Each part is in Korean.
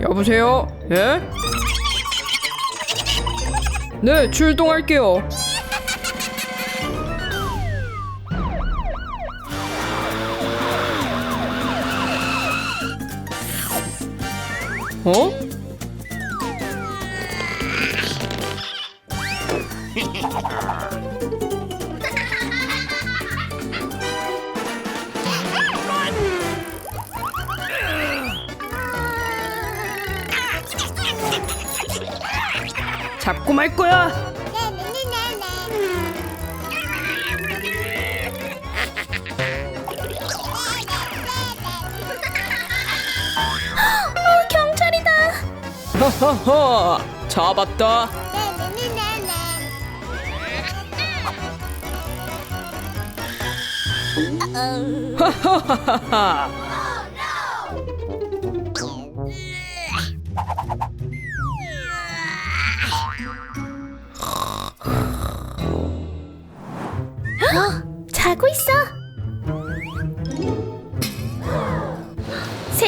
여보세요? 예? 네, 출동할게요. 어? 잡고 말 거야. 어, 경찰이다. 하하하. 잡았다. 하하하하.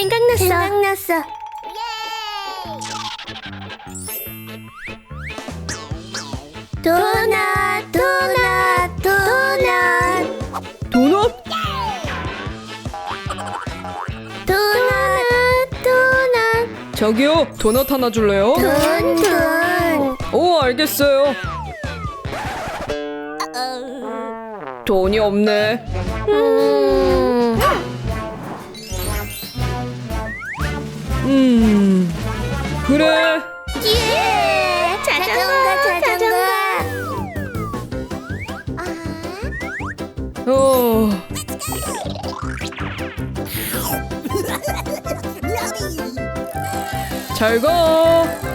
생각났어. 생각났어. 도넛, 도넛, 도넛, 도넛? 도넛, 도넛, 저기요, 도넛 하나 줄래요? 돈, 돈. 오, 알겠어요. 돈이 없네. 음, 음, 그래. 예, 자전거, 자전거. 어, 잘 가.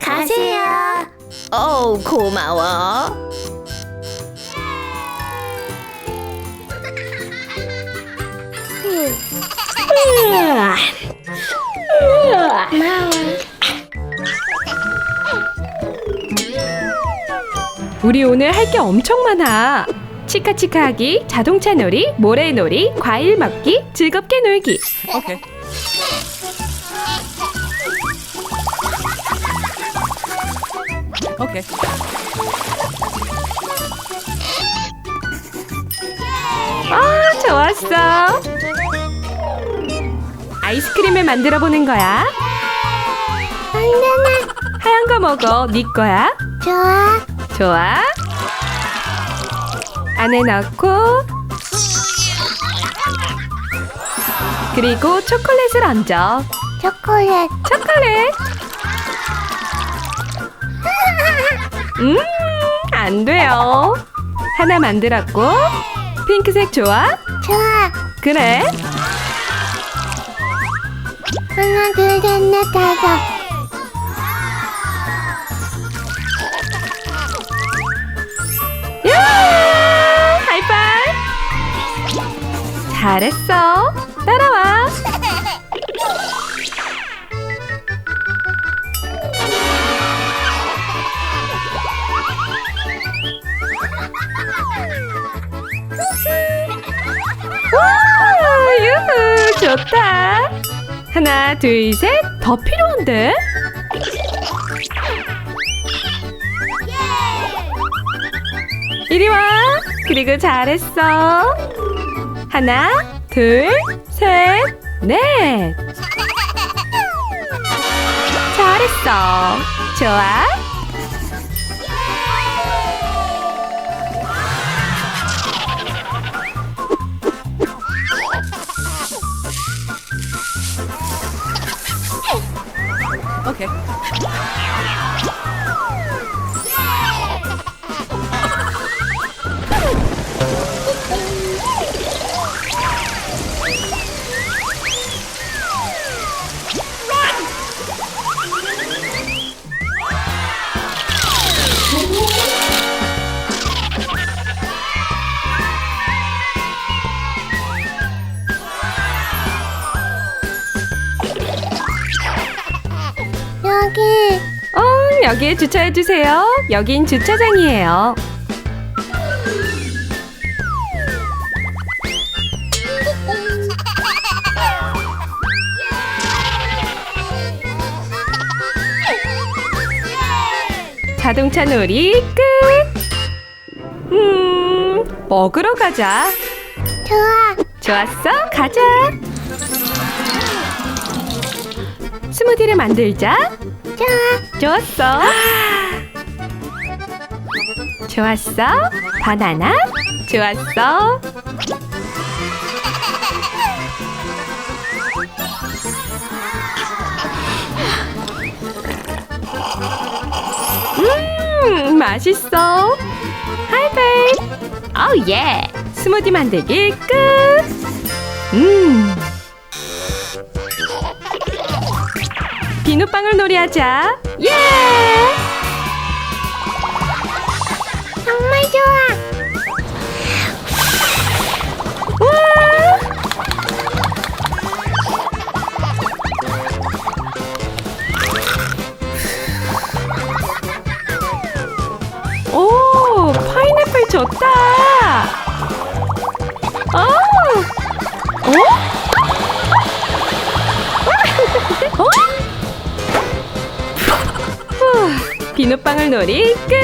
가세요. 어우, 고마워. 우리 오늘 할 게 엄청 많아. 치카치카하기, 자동차 놀이, 모래놀이, 과일 먹기, 즐겁게 놀기. 오케이. 오케이. 아, 좋았어. 아이스크림을 만들어 보는 거야. 바나나 하얀 거 먹어. 네 거야. 좋아. 좋아. 안에 넣고 그리고 초콜릿을 얹어. 초콜릿. 초콜릿. 음, 안 돼요. 하나 만들었고 핑크색 좋아? 좋아. 그래. 하나, 둘, 셋, 넷, 다섯. 야! 하이파이. 잘했어. 따라와. 좋다. 하나, 둘, 셋. 더 필요한데? 이리 와. 그리고 잘했어. 하나, 둘, 셋, 넷. 잘했어. 좋아. 오케이. 여기. 어, 여기에 주차해 주세요. 여긴 주차장이에요. 자동차 놀이 끝. 음, 먹으러 가자. 좋아. 좋았어, 가자. 스무디를 만들자. 좋아. 좋았어. 좋았어. 바나나. 좋았어. 음, 맛있어. 하이 베이. 오 예. 스무디 만들기 끝. 음. 비눗방울 놀이 하자. 예! 정말 좋아. 오, 파인애플 좋다. 비눗방울 놀이 끝.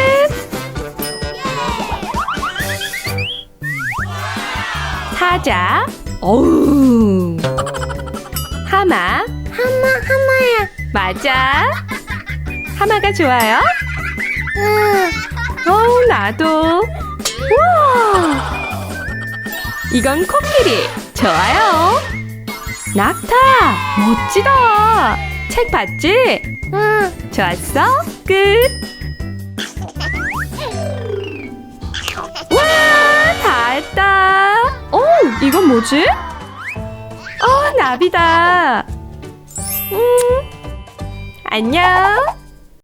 사자. 어우. 하마. 하마, 하마야. 맞아. 하마가 좋아요? 응. 어, 나도. 우와! 이건 코끼리. 좋아요. 낙타. 멋지다. 책 봤지? 응. 좋았어? 끝. 와, 다 했다. 어, 이건 뭐지? 어, 나비다. 음, 안녕.